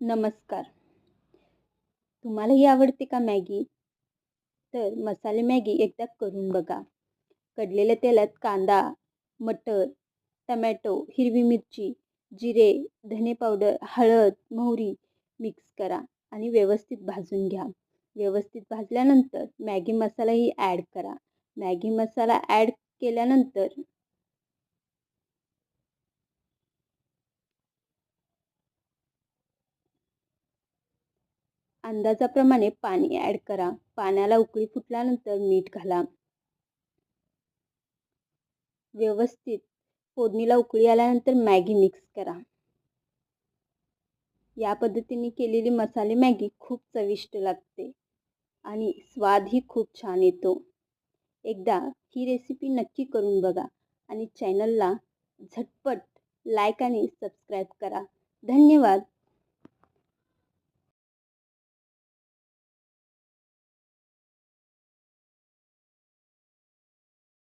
नमस्कार. तुम्हालाही आवडते का मॅगी? तर मसाले मॅगी एकदा करून बघा. कडलेल्या तेलात कांदा मटर टमॅटो हिरवी मिरची जिरे धने पावडर हळद मोहरी मिक्स करा आणि व्यवस्थित भाजून घ्या. व्यवस्थित भाजल्यानंतर मॅगी मसालाही ॲड करा. मॅगी मसाला ॲड केल्यानंतर अंदाजाप्रमाणे पाणी ॲड करा. पाण्याला उकळी फुटल्यानंतर मीठ घाला. व्यवस्थित. फोडणीला उकळी आल्यानंतर मॅगी मिक्स करा. या पद्धतीने केलेली मसाले मॅगी खूप चविष्ट लागते आणि स्वादही खूप छान येतो. एकदा ही रेसिपी नक्की करून बघा आणि चॅनलला झटपट लाईक आणि सबस्क्राईब करा. धन्यवाद.